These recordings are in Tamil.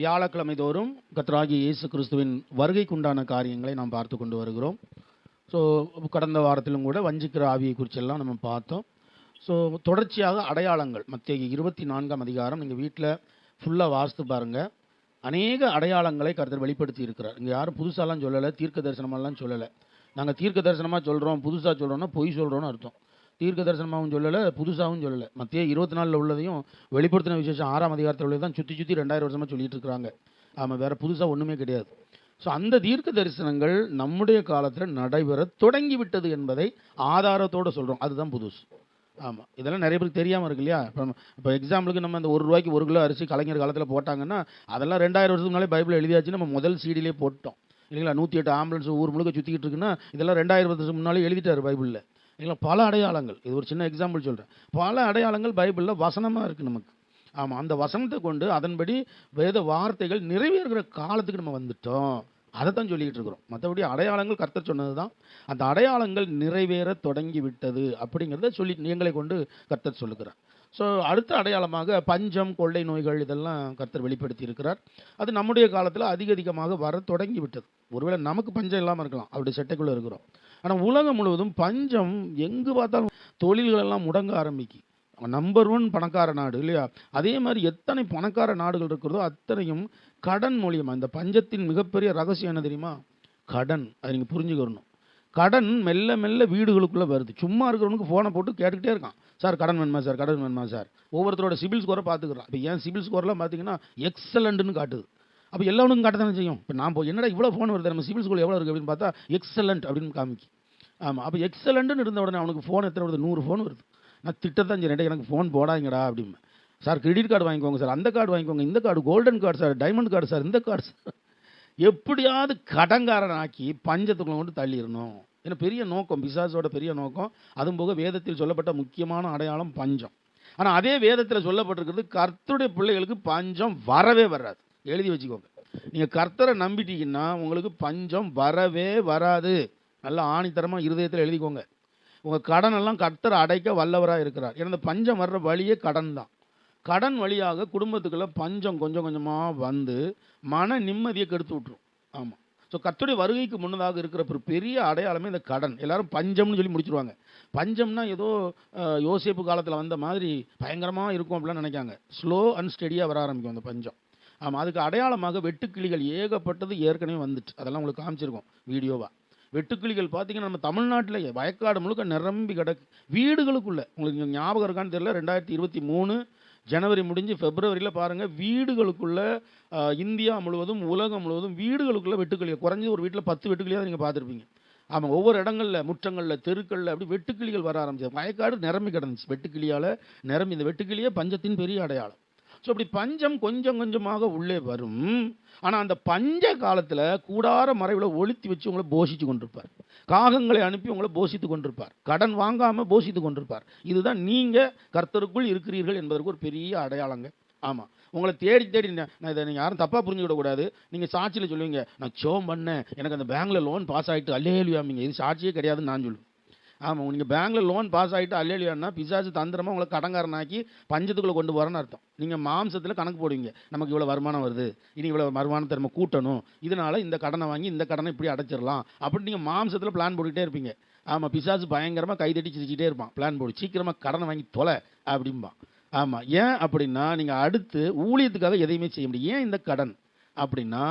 வியாழக்கிழமை தோறும் கத்ராகி இயேசு கிறிஸ்துவின் வருகைக்குண்டான காரியங்களை நாம் பார்த்து கொண்டு வருகிறோம். ஸோ கடந்த வாரத்திலும் கூட வஞ்சிக்கிற ஆவியை குறிச்செல்லாம் நம்ம பார்த்தோம். ஸோ தொடர்ச்சியாக அடையாளங்கள் மத்திய இருபத்தி நான்காம் அதிகாரம் நீங்கள் வீட்டில் ஃபுல்லாக வாசித்து பாருங்கள் அநேக அடையாளங்களை கருத்தர் வெளிப்படுத்தி இருக்கிறார். இங்கே யாரும் புதுசாலாம் சொல்லலை தீர்க்க தரிசனமெல்லாம் சொல்லலை. நாங்கள் தீர்க்க தரிசனமாக சொல்கிறோம் புதுசாக சொல்கிறோன்னா பொய் சொல்கிறோன்னு அர்த்தம். தீர்க்க தரிசனமாகவும் சொல்லலை புதுசாகவும் சொல்லலை. மத்திய இருபத்தி நாலில் உள்ளதையும் வெளிப்படுத்தின விசேஷம் ஆறாம் அதிகாரத்தில் உள்ளதை தான் சுற்றி சுற்றி ரெண்டாயிரம் வருஷமாக சொல்லிட்டு இருக்கிறாங்க. ஆமாம் வேறு புதுசாக ஒன்றுமே கிடையாது. ஸோ அந்த தீர்க்க தரிசனங்கள் நம்முடைய காலத்தில் நடைபெற தொடங்கி விட்டது என்பதை ஆதாரத்தோடு சொல்கிறோம் அதுதான் புதுசு. ஆமாம் இதெல்லாம் நிறைய பேருக்கு தெரியாமல் இருக்கு இல்லையா? இப்போ இப்போ எக்ஸாம்பிளுக்கு நம்ம இந்த ஒரு ரூபாய்க்கு ஒரு கிலோ அரிசி கலைஞர் காலத்தில் போட்டாங்கன்னா அதெல்லாம் ரெண்டாயிரம் வருஷத்துக்கு முன்னாலே பைபிள் எழுதியாச்சு நம்ம முதல் சீடிலே போட்டோம். இல்லைங்களா? நூற்றி எட்டு ஆம்புலன்ஸ் ஊர் முழுக்க சுற்றிக்கிட்டு இருக்குன்னா இதெல்லாம் ரெண்டாயிரம் வருஷத்துக்கு முன்னாலே எழுதிட்டார் பைபிளில். இல்லை பல அடையாளங்கள். இது ஒரு சின்ன எக்ஸாம்பிள் சொல்கிறேன் பல அடையாளங்கள் பைபிளில் வசனமாக இருக்குது நமக்கு. ஆமாம் அந்த வசனத்தை கொண்டு அதன்படி வேத வார்த்தைகள் நிறைவேறுகிற காலத்துக்கு நம்ம வந்துட்டோம். அதை தான் சொல்லிக்கிட்டு இருக்கிறோம். மற்றபடி அடையாளங்கள் கர்த்தர் சொன்னது தான் அந்த அடையாளங்கள் நிறைவேற தொடங்கி விட்டது அப்படிங்கிறத சொல்லி எங்களை கொண்டு கர்த்தர் சொல்லுகிறார். ஸோ அடுத்த அடையாளமாக பஞ்சம் கொள்ளை நோய்கள் இதெல்லாம் கர்த்தர் வெளிப்படுத்தி இருக்கிறார் அது நம்முடைய காலத்தில் அதிக அதிகமாக வர தொடங்கி விட்டது ஒருவேளை நமக்கு பஞ்சம் இல்லாமல் இருக்கலாம். அப்படி செட்டைக்குள்ளே இருக்கிறோம். ஆனால் உலகம் முழுவதும் பஞ்சம் எங்கு பார்த்தாலும் தொழில்கள் எல்லாம் முடங்க ஆரம்பிக்கு. நம்பர் ஒன் பணக்கார நாடு இல்லையா? அதே மாதிரி எத்தனை பணக்கார நாடுகள் இருக்கிறதோ அத்தனையும் கடன் மூலியமாக இந்த பஞ்சத்தின் மிகப்பெரிய ரகசியம் என்ன தெரியுமா? கடன். அதை நீங்கள் புரிஞ்சுக்கணும். கடன் மெல்ல மெல்ல வீடுகளுக்குள்ளே வருது. சும்மா இருக்கிறவனுக்கு ஃபோனை போட்டு கேட்டுக்கிட்டே இருக்கான். சார் கடன் வேணுமா சார்? கடன் வேணுமா சார்? ஒவ்வொருத்தரோட சிபில் ஸ்கோரை பார்த்துக்கிறான். இப்போ ஏன் சிபில் ஸ்கோர்லாம் பார்த்தீங்கன்னா எக்ஸலண்ட்டுன்னு காட்டுது. அப்போ எல்லாவனுக்கும் காட்ட தானே செய்யும். இப்போ நான் போய் என்னடா இவ்வளோ ஃபோன் வருது? நம்ம சிவில் ஸ்கோர் எவ்வளோ இருக்குது அப்படின்னு பார்த்தா எக்ஸலண்ட் அப்படின்னு காமிக்கு. ஆமாம் அப்போ எக்ஸலண்ட்டுன்னு இருந்த உடனே அவனுக்கு ஃபோன் எத்தனை வருது? நூறு ஃபோன் வருது. நான் திட்டத்தான் செய்கிறேன் எனக்கு ஃபோன் போடாங்கடா அப்படின்னு. சார் கிரெடிட் கார்டு வாங்கிக்கோங்க சார். அந்த கார்டு வாங்கிக்கோங்க. இந்த card golden card sir. Diamond card sir. இந்த கார்டு சார். எப்படியாவது கடங்காரன் ஆக்கி பஞ்சத்துக்குள்ள கொண்டு தள்ளிடணும். ஏன்னா பெரிய நோக்கம். பிசாசோட பெரிய நோக்கம். அதுவும் போக வேதத்தில் சொல்லப்பட்ட முக்கியமான அடையாளம் பஞ்சம். ஆனால் அதே வேதத்தில் சொல்லப்பட்டிருக்கிறது கர்த்தருடைய பிள்ளைகளுக்கு பஞ்சம் வரவே வராது. எழுதி வச்சுக்கோங்க. நீங்கள் கர்த்தரை நம்பிட்டீங்கன்னா உங்களுக்கு பஞ்சம் வரவே வராது. நல்லா ஆணித்தரமாக இருதயத்தில் எழுதிக்கோங்க. உங்கள் கடன் எல்லாம் கர்த்தர் அடைக்க வல்லவராக இருக்கிறார். ஏன்னா இந்த பஞ்சம் வர்ற வழியே கடன் தான். கடன் வழியாக குடும்பத்துக்குள்ளே பஞ்சம் கொஞ்சம் கொஞ்சமாக வந்து மன நிம்மதியை கெடுத்து விட்ரும் ஆமாம் ஸோ கர்த்தருடைய வருகைக்கு முன்னதாக இருக்கிற ஒரு பெரிய அடையாளமே இந்த கடன். எல்லாரும் பஞ்சம்னு சொல்லி முடிச்சிருவாங்க. பஞ்சம்னா ஏதோ யோசிப்பு யோசேப்பு காலத்தில் வந்த மாதிரி பயங்கரமாக இருக்கும் அப்படிலாம் நினைக்காங்க. ஸ்லோ அண்ட் ஸ்டெடியாக வர ஆரம்பிக்கும் அந்த பஞ்சம். ஆமாம் அதுக்கு அடையாளமாக வெட்டுக்கிளிகள் ஏகப்பட்டது ஏற்கனவே வந்துட்டு அதெல்லாம் உங்களுக்கு காமிச்சிருக்கோம் வீடியோவாக வெட்டுக்கிளிகள் பார்த்தீங்கன்னா நம்ம தமிழ்நாட்டில் வயக்காடு முழுக்க நிரம்பி கிடக்கு. வீடுகளுக்குள்ள உங்களுக்கு ஞாபகம் இருக்கான்னு தெரியல ரெண்டாயிரத்தி இருபத்தி மூணு ஜனவரி முடிஞ்சு பிப்ரவரியில் பாருங்கள் வீடுகளுக்குள்ளே இந்தியா முழுவதும் உலகம் முழுவதும் வீடுகளுக்குள்ள வெட்டுக்கிளிகள் குறைஞ்சி ஒரு வீட்டில் பத்து வெட்டுக்கிளியாக நீங்கள் பார்த்துருப்பீங்க. ஆமாம் ஒவ்வொரு இடங்களில் முற்றங்களில் தெருக்களில் அப்படி வெட்டுக்கிளிகள் வர ஆரம்பிச்சது. வயக்காடு நிரம்பி கிடந்துச்சு வெட்டுக்கிளியால் நிரம்பி இந்த வெட்டுக்கிளியே பஞ்சத்தின் பெரிய அடையாளம். ஸோ இப்படி பஞ்சம் கொஞ்சம் கொஞ்சமாக உள்ளே வரும். ஆனால் அந்த பஞ்ச காலத்தில் கூடார மறைவில் ஒளித்தி வச்சு உங்களை போஷித்து கொண்டிருப்பார். காகங்களை அனுப்பி உங்களை போஷித்து கொண்டிருப்பார். கடன் வாங்காமல் போஷித்து கொண்டிருப்பார். இதுதான் நீங்கள் கர்த்தருக்குள் இருக்கிறீர்கள் என்பதற்கு ஒரு பெரிய அடையாளங்க. ஆமாம் உங்களை தேடி தேடி நான் இதை நீங்கள் யாரும் தப்பாக புரிஞ்சுக்கிடக்கூடாது நீங்கள் சாட்சியில் சொல்லுவீங்க நான் சோம் பண்ணேன். எனக்கு அந்த பேங்கில் லோன் பாஸ் ஆகிட்டு அல்லேலுவாமிங்க இது சாட்சியே கிடையாதுன்னு நான் சொல்லுவேன். ஆமாம் நீங்கள் பேங்க்கில் லோன் பாஸ் ஆகிட்டு அல்லையானா பிசாசு தந்திரமாக உங்களை கடங்காரனாக்கி பஞ்சத்துக்குள்ளே கொண்டு போகிறேன்னு அர்த்தம். நீங்கள் மாம்சத்தில் கணக்கு போடுவீங்க. நமக்கு இவ்வளோ வருமானம் வருது. இனி இவ்வளோ வருமானத்தை நம்ம கூட்டணும். இதனால் இந்த கடனை வாங்கி இந்த கடனை இப்படி அடைச்சிடலாம். அப்படின்னு நீங்கள் மாம்சத்தில் பிளான் போட்டுக்கிட்டே இருப்பீங்க. ஆமாம் பிசாசு பயங்கரமாக கைதட்டி சிரிச்சிட்டே இருப்பான். பிளான் போடு. சீக்கிரமாக கடனை வாங்கி தொலை அப்படிம்பான். ஆமாம் ஏன் அப்படின்னா நீங்கள் அடுத்து ஊழியத்துக்காக எதையுமே செய்ய முடியும் ஏன் இந்த கடன் அப்படின்னா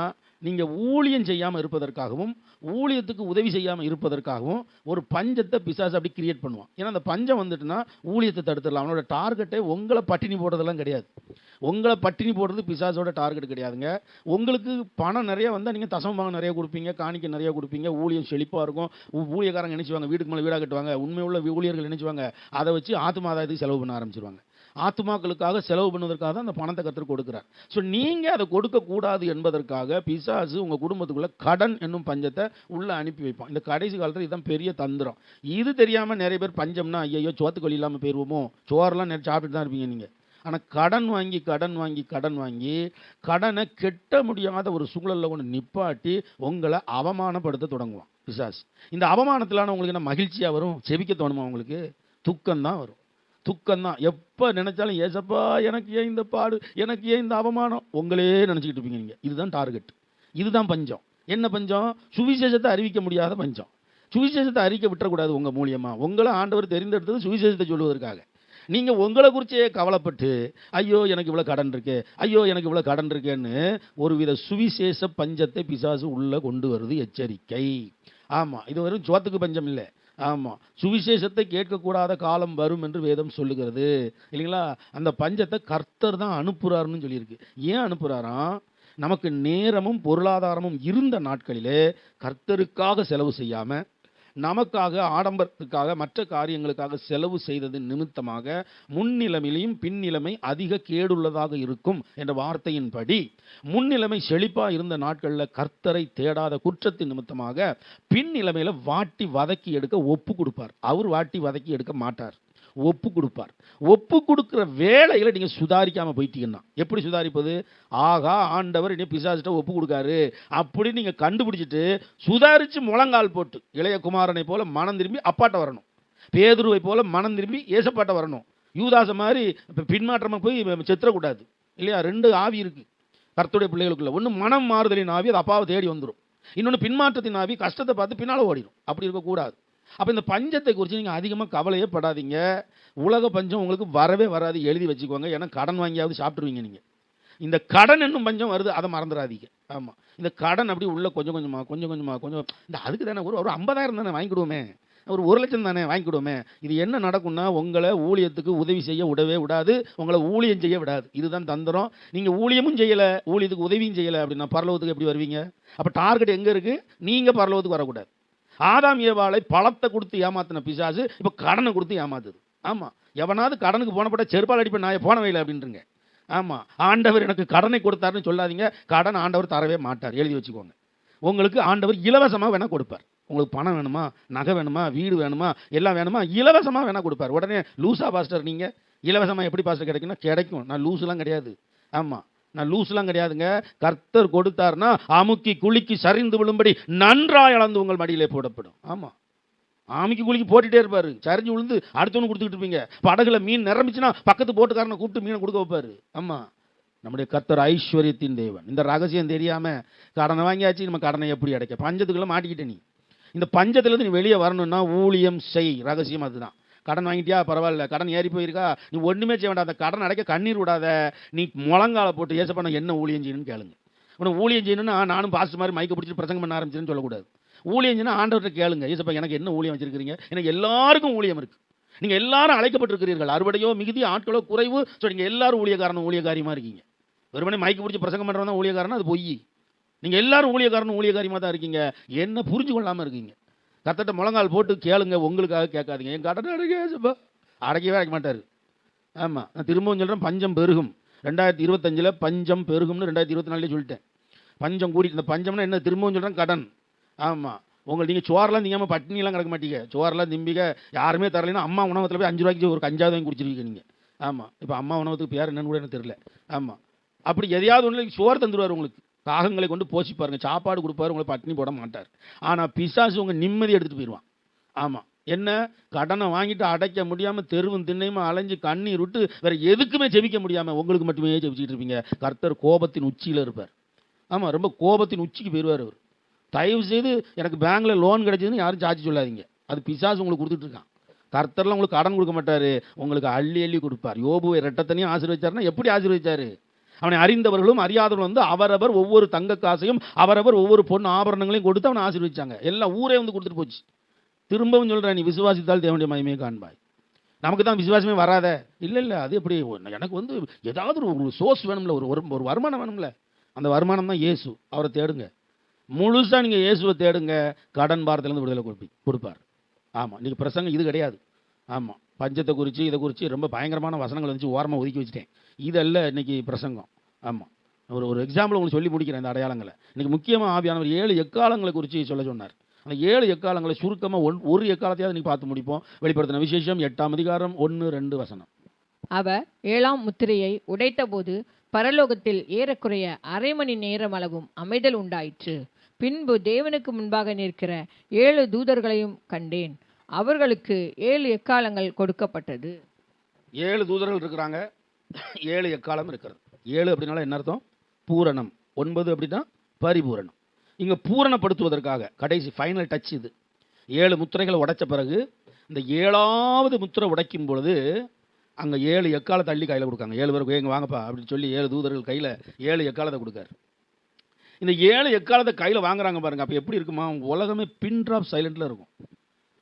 நீங்கள் ஊழியம் செய்யாமல் இருப்பதற்காகவும் ஊழியத்துக்கு உதவி செய்யாமல் இருப்பதற்காகவும் ஒரு பஞ்சத்தை பிசாசு அப்படி கிரியேட் பண்ணுவான். ஏன்னா அந்த பஞ்சம் வந்துட்டுனா ஊழியத்தை தடுத்துடலாம். அவனோட டார்கெட்டே உங்களை பட்டினி போடுறதெல்லாம் கிடையாது. உங்களை பட்டினி போடுறது பிசாசோட டார்கெட் கிடையாதுங்க. உங்களுக்கு பணம் நிறைய வந்தால் நீங்கள் தசமமாக நிறைய கொடுப்பீங்க காணிக்க நிறைய கொடுப்பீங்க ஊழியம் செழிப்பாக இருக்கும். ஊழியக்காரங்க நினைச்சுவாங்க வீட்டுக்கு மேலே வீடாக கட்டுவாங்க உண்மை உள்ள ஊழியர்கள் நினைச்சுவாங்க. அதை வச்சு ஆத்மாதாயத்துக்கு செலவு பண்ண ஆரம்பிச்சிருவாங்க. ஆத்மாக்களுக்காக செலவு பண்ணுவதற்காக தான் அந்த பணத்தை கற்றுக் கொடுக்குறார். ஸோ நீங்கள் அதை கொடுக்கக்கூடாது என்பதற்காக பிசாசு உங்கள் குடும்பத்துக்குள்ளே கடன் என்னும் பஞ்சத்தை உள்ளே அனுப்பி வைப்பான். இந்த கடைசி காலத்தில் இதுதான் பெரிய தந்திரம். இது தெரியாமல் நிறைய பேர் பஞ்சம்னா ஐயோ சோத்துக்கு வழி இல்லாமல் போயிடுவோமோ சோறெல்லாம் நிறைய சாப்பிட்டு தான் இருப்பீங்க நீங்கள் ஆனால் கடன் வாங்கி கடன் வாங்கி கடன் வாங்கி கடனை கெட்ட முடியாத ஒரு சூழலில் ஒன்று நிப்பாட்டி உங்களை அவமானப்படுத்த தொடங்குவான் பிசாஸ் இந்த அவமானத்திலான உங்களுக்கு என்ன மகிழ்ச்சியாக வரும்? செபிக்க தோணுமா உங்களுக்கு? துக்கம் தான் வரும். துக்கம் தான் எப்போ நினைச்சாலும் ஏசப்பா எனக்கு ஏன் இந்த பாடு? எனக்கு ஏன் இந்த அவமானம்? உங்களே நினச்சிக்கிட்டு இருப்பீங்க நீங்கள் இதுதான் டார்கெட் இதுதான் பஞ்சம். என்ன பஞ்சம்? சுவிசேஷத்தை அறிவிக்க முடியாத பஞ்சம். சுவிசேஷத்தை அறிக்க விட்டுறக்கூடாது உங்கள் மூலியமாக உங்களை ஆண்டவர் தெரிந்தெடுத்தது சுவிசேஷத்தை சொல்வதற்காக. நீங்கள் உங்களை குறிச்சே கவலைப்பட்டு ஐயோ எனக்கு இவ்வளோ கடன் இருக்கு ஐயோ எனக்கு இவ்வளோ கடன் இருக்கேன்னு ஒருவித சுவிசேஷ பஞ்சத்தை பிசாசு உள்ளே கொண்டு வருது எச்சரிக்கை. ஆமாம் இது வெறும் சோத்துக்கு பஞ்சம் இல்லை. ஆமாம் சுவிசேஷத்தை கேட்கக்கூடாத காலம் வரும் என்று வேதம் சொல்லுகிறது. இல்லைங்களா? அந்த பஞ்சத்தை கர்த்தர் தான் அனுப்புகிறாருன்னு சொல்லியிருக்கு. ஏன் அனுப்புகிறாராம் நமக்கு நேரமும் பொருளாதாரமும் இருந்த நாட்களிலே கர்த்தருக்காக செலவு செய்யாமல் நமக்காக ஆடம்பரத்துக்காக மற்ற காரியங்களுக்காக செலவு செய்தது நிமித்தமாக முன்னிலைமையிலையும் பின்னிலைமை அதிக கேடுள்ளதாக இருக்கும் என்ற வார்த்தையின்படி முன்னிலைமை செழிப்பாக இருந்த நாட்களில் கர்த்தரை தேடாத குற்றத்தின் நிமித்தமாக பின்னிலைமையில் வாட்டி வதக்கி எடுக்க ஒப்பு கொடுப்பார். அவர் வாட்டி வதக்கி எடுக்க மாட்டார். ஒப்பு கொடுப்பார் ஒப்பு கொடுக்குற வேலையில் நீங்கள் சுதாரிக்காமல் போயிட்டீங்கன்னா எப்படி சுதாரிப்பது? ஆகா ஆண்டவர் இனி பிசாசிட்ட ஒப்பு கொடுக்காரு அப்படின்னு நீங்கள் கண்டுபிடிச்சிட்டு சுதாரித்து முழங்கால் போட்டு இளைய குமாரனை போல மனம் திரும்பி அப்பாட்ட வரணும். பேதுருவை போல மனம் திரும்பி ஏசப்பாட்ட வரணும். யூதாச மாதிரி இப்போ பின்மாற்றமாக போய் செத்துறக்கூடாது. இல்லையா? ரெண்டு ஆவி இருக்குது கர்த்துடைய பிள்ளைகளுக்குள்ள. ஒன்று மனம் மாறுதலின் ஆவி அது அப்பாவை தேடி வந்துடும் இன்னொன்று பின்மாற்றத்தின் ஆவி கஷ்டத்தை பார்த்து பின்னால் ஓடிடும் அப்படி இருக்கக்கூடாது. அப்போ இந்த பஞ்சத்தை குறித்து நீங்கள் அதிகமாக கவலையே படாதீங்க. உலக பஞ்சம் உங்களுக்கு வரவே வராது. எழுதி வச்சுக்கோங்க. ஏன்னா கடன் வாங்கியாவது சாப்பிட்ருவீங்க நீங்கள் இந்த கடன் என்னும் பஞ்சம் வருது. அதை மறந்துடாதீங்க. ஆமாம் இந்த கடன் அப்படி உள்ளே கொஞ்சம் கொஞ்சமாக கொஞ்சம் கொஞ்சமாக கொஞ்சம் இந்த அதுக்கு தானே ஒரு ஒரு ஐம்பதாயிரம் தானே வாங்கிக்கிடுவோமே ஒரு ஒரு லட்சம் தானே வாங்கிக்கிடுவோமே இது என்ன நடக்கும்னா உங்களை ஊழியத்துக்கு உதவி செய்ய விடவே விடாது. உங்களை ஊழியம் செய்ய விடாது. இதுதான் தந்திரம். நீங்கள் ஊழியமும் செய்யலை. ஊழியத்துக்கு உதவியும் செய்யலை அப்படின்னா பரலோகத்துக்கு எப்படி வருவீங்க? அப்போ டார்கெட் எங்கே இருக்குது நீங்கள் பரலோகத்துக்கு வரக்கூடாது. ஆதாம் ஏவாளை பழத்தை கொடுத்து ஏமாத்தின பிசாசு இப்போ கடனை கொடுத்து ஏமாத்துது. ஆமாம் எவனாவது கடனுக்கு போனப்பட்ட செருப்பால் அடிப்பேன் நான் போன வயல அப்படின்றங்க. ஆமாம் ஆண்டவர் எனக்கு கடனை கொடுத்தாருன்னு சொல்லாதீங்க. கடன் ஆண்டவர் தரவே மாட்டார். எழுதி வச்சுக்கோங்க. உங்களுக்கு ஆண்டவர் இலவசமாக வேணால் கொடுப்பார். உங்களுக்கு பணம் வேணுமா? நகை வேணுமா? வீடு வேணுமா? எல்லாம் வேணுமா? இலவசமாக வேணால் கொடுப்பார். உடனே லூசா பாஸ்டர் நீங்கள் இலவசமாக எப்படி பாஸ்டர் கிடைக்குன்னா கிடைக்கும். நான் லூஸ்லாம் கிடையாது. ஆமாம் நான் லூஸ்லாம் கிடையாதுங்க. கர்த்தர் கொடுத்தாருன்னா அமுக்கி குலுக்கி சரிந்து விழும்படி நன்றாய் அளந்து உங்கள் மடியிலே போடப்படும். ஆமாம் ஆமிக்கு குளிக்கு போட்டுட்டே இருப்பார். சரிஞ்சு விழுந்து அடுத்தவனு கொடுத்துக்கிட்டு இருப்பீங்க. படகுல மீன் நிரம்பிச்சுன்னா பக்கத்து போட்டுக்காரனை கூப்பிட்டு மீனை கொடுக்க வைப்பார். ஆமாம் நம்முடைய கர்த்தர் ஐஸ்வர்யத்தின் தேவன். இந்த ரகசியம் தெரியாமல் கடனை வாங்கியாச்சு நம்ம கடனை எப்படி அடைக்க? பஞ்சத்துக்குள்ளே மாட்டிக்கிட்ட நீ. இந்த பஞ்சத்துலேருந்து நீ வெளியே வரணும்னா ஊழியம் செய். ரகசியம் அதுதான். கடன் வாங்கிட்டியா? பரவாயில்ல. கடன் ஏறி போயிருக்கா? நீ ஒன்றுமே செய்ய வேண்டாம். அந்த கடன் அடைக்க கண்ணீர் விடாத. நீ முழங்கால போட்டு ஏசப்பா என்ன ஊழியம் செய்யணும்னு கேளுங்க. உனக்கு ஊழியம் செய்யணும்னா நானும் பாஸ்ட் மாதிரி மைக்க பிடிச்சி பிரசங்கம் பண்ண ஆரம்பிச்சேன்னு சொல்லக்கூடாது. ஊழியம் செய்யணும் ஆண்டவர்கிட்ட கேளுங்க. ஏசப்பா எனக்கு என்ன ஊழியம் வச்சிருக்கிறீங்க? எனக்கு எல்லாருக்கும் ஊழியம் இருக்குது நீங்கள் எல்லாரும் அழைக்கப்பட்டிருக்கிறீர்கள். அறுவடையோ மிகுதி ஆட்களோ குறைவு. ஸோ நீங்கள் எல்லாரும் ஊழியக்காரனும் ஊழியக்காரியமாக இருக்கீங்க. வெறுமனே மைக்கு பிடிச்சி பிரசங்கம் பண்ணுறவன் தான் ஊழியக்காரன்? அது பொய். நீங்கள் எல்லாரும் ஊழியக்காரனும் ஊழியக்காரியமாக தான் இருக்கீங்க? என்ன புரிஞ்சு கொள்ளாமல் இருக்கீங்க? கத்தட்ட முழங்கால் போட்டு கேளுங்க உங்களுக்காக கேட்காதீங்க. என் கடன் அடைக்க அடைக்கவே அடைக்க மாட்டார். ஆமாம் நான் திரும்பவும் சொல்கிறேன் பஞ்சம் பெருகும். ரெண்டாயிரத்தி இருபத்தஞ்சில் பஞ்சம் பெருகும்னு ரெண்டாயிரத்தி இருபத்தி நாலுலேயே சொல்லிட்டேன். பஞ்சம் கூடி இந்த பஞ்சம்னா என்ன? திரும்பவும் சொல்கிறேன் கடன். ஆமாம் உங்களுக்கு நீங்கள் சோறெல்லாம் திங்காமல் பட்டினிலாம் கிடக்க மாட்டீங்க. சோறெல்லாம் திம்பிக்க யாருமே தரலைன்னா அம்மா உணவகத்தில் போய் அஞ்சு ரூபாய்க்கு ஒரு கஞ்சாவது வாங்கி குடிச்சிருக்கீங்க நீங்கள் ஆமாம் இப்போ அம்மா உணவகத்துக்கு பேர் என்னன்னு கூட எனக்கு தெரியல. ஆமாம் அப்படி எதையாவது ஒன்று சோறு தந்துடுவார் உங்களுக்கு. காகங்களை கொண்டு போசி பாருங்கள் சாப்பாடு கொடுப்பாரு உங்களை பட்டினி போட மாட்டார். ஆனால் பிசாசு உங்கள் நிம்மதி எடுத்துகிட்டு போயிடுவான் ஆமாம் என்ன? கடனை வாங்கிட்டு அடைக்க முடியாமல் தெருவும் திண்ணையுமா அலைஞ்சு கண்ணீர் விட்டு வேற எதுக்குமே ஜெபிக்க முடியாமல் உங்களுக்கு மட்டுமே ஜெபிச்சுட்டு இருப்பீங்க. கர்த்தர் கோபத்தின் உச்சியில் இருப்பார். ஆமாம் ரொம்ப கோபத்தின் உச்சிக்கு போயிடுவார் அவர். தயவு செய்து எனக்கு பேங்கில் லோன் கிடைச்சதுன்னு யாரும் சாட்சி சொல்லாதீங்க. அது பிசாசு உங்களுக்கு கொடுத்துட்ருக்கான் கர்த்தர்லாம் உங்களுக்கு கடன் கொடுக்க மாட்டார். உங்களுக்கு அள்ளி அள்ளி கொடுப்பார். யோபுவை ரெட்டத்தனையும் ஆசீர்வதிச்சாருன்னா எப்படி ஆசீர்வதிச்சாரு அவனை அறிந்தவர்களும் அறியாதவர்களும் வந்து அவரவர் ஒவ்வொரு தங்க காசையும் அவரவர் ஒவ்வொரு பொண்ணு ஆபரணங்களையும் கொடுத்து அவனை ஆசீர்வதிச்சாங்க. எல்லாம் ஊரே வந்து கொடுத்துட்டு போச்சு. திரும்பவும் சொல்கிறேன் நீ விசுவாசித்தால் தேவனுடைய மகிமையை காண்பாய். நமக்கு தான் விசுவாசமே வராத. இல்லை இல்லை அது எப்படி? எனக்கு வந்து ஏதாவது ஒரு சோர்ஸ் வேணும்ல ஒரு ஒரு ஒரு வருமானம் வேணும்ல. அந்த வருமானம் தான் இயேசு. அவரை தேடுங்க. முழுசாக நீங்கள் இயேசுவை தேடுங்க. கடன் பாரத்திலேருந்து விடுதலை கொடுப்பி கொடுப்பார். ஆமாம் நீங்கள் பிரசங்கம் இது கிடையாது. ஆமாம் பஞ்சத்தை குறித்து இதை குறித்து ரொம்ப பயங்கரமான வசனங்கள் வந்துச்சு ஓரமாக ஒதுக்கி வச்சுட்டேன். இதல்ல இன்னைக்கு பிரசங்கம். ஆமாம் ஒரு ஒரு எக்ஸாம்பிள் உங்களுக்கு சொல்லி முடிக்கிறேன் இந்த அடையாளங்களை. இன்னைக்கு முக்கியமாக ஆவியானவர் ஏழு எக்காலங்களை குறித்து சொல்ல சொன்னார். அந்த ஏழு எக்காலங்களை சுருக்கமாக ஒன் ஒரு எக்காலத்தையாவது இன்னைக்கு பார்த்து முடிப்போம். வெளிப்படுத்தின விசேஷம் எட்டாம் அதிகாரம் ஒன்று ரெண்டு வசனம். அவர் ஏழாம் முத்திரையை உடைத்தபோது பரலோகத்தில் ஏறக்குறைய அரை மணி நேரம் அளவும் அமைதல் உண்டாயிற்று. பின்பு தேவனுக்கு முன்பாக நிற்கிற ஏழு தூதர்களையும் கண்டேன். அவர்களுக்கு ஏழு எக்காலங்கள் கொடுக்கப்பட்டது. ஏழு தூதர்கள் இருக்கிறாங்க. ஏழு எக்காலம் இருக்கிறது. ஏழு அப்படின்னால என்ன அர்த்தம்? பூரணம். ஒன்பது அப்படின்னா பரிபூரணம். இங்கே பூரணப்படுத்துவதற்காக கடைசி ஃபைனல் டச் இது. ஏழு முத்திரைகளை உடைச்ச பிறகு இந்த ஏழாவது முத்திரை உடைக்கும் பொழுது அங்கே ஏழு எக்காலத்தை தள்ளி கையில் கொடுக்காங்க. ஏழு பேருக்கு எங்கே வாங்கப்பா அப்படின்னு சொல்லி ஏழு தூதர்கள் கையில் ஏழு எக்காலத்தை கொடுக்காரு. இந்த ஏழு எக்காலத்தை கையில் வாங்குறாங்க பாருங்கள் அப்போ எப்படி இருக்குமா? உலகமே பின் ட்ராப் சைலண்டில் இருக்கும்.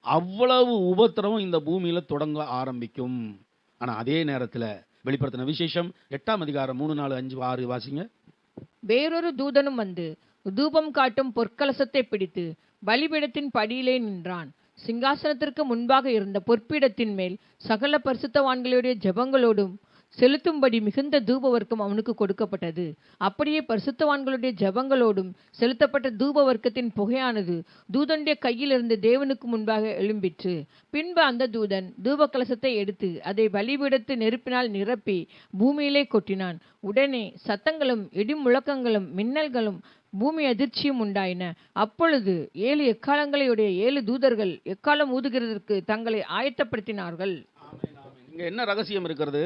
அவ்வளவு உபத்திரவம் இந்த பூமியில் தொடங்க ஆரம்பிக்கும். ஆனால் அதே நேரத்தில் வெளிப்படுத்தின விசேஷம் எட்டாம் அதிகாரம் மூணு நாலு அஞ்சு ஆறு வாசிங்க. வேறொரு தூதனும் வந்து தூபம் காட்டும் பொற்கலசத்தை பிடித்து பலிபீடத்தின் படியிலே நின்றான். சிங்காசனத்திற்கு முன்பாக இருந்த பொற்பீடத்தின் மேல் சகல பரிசுத்தவான்களுடைய ஜெபங்களோடும் செலுத்தும்படி மிகுந்த தூபவர்க்கம் அவனுக்கு கொடுக்கப்பட்டது. அப்படியே பரிசுத்தவான்களுடைய ஜெபங்களோடும் செலுத்தப்பட்ட தூபவர்க்கத்தின் புகையானது தூதனுடைய கையிலிருந்து தேவனுக்கு முன்பாக எழும்பிற்று. பின்பு அந்த தூதன் தூப கலசத்தை எடுத்து அதை பலிபீடத்து நெருப்பினால் நிரப்பி பூமியிலே கொட்டினான். உடனே சத்தங்களும் இடி முழக்கங்களும் மின்னல்களும் பூமி அதிர்ச்சியும் உண்டாயின. அப்பொழுது ஏழு எக்காலங்களையுடைய ஏழு தூதர்கள் எக்காலம் ஊதுகிறதற்கு தங்களை ஆயத்தப்படுத்தினார்கள். இங்கே என்ன ரகசியம் இருக்கிறது?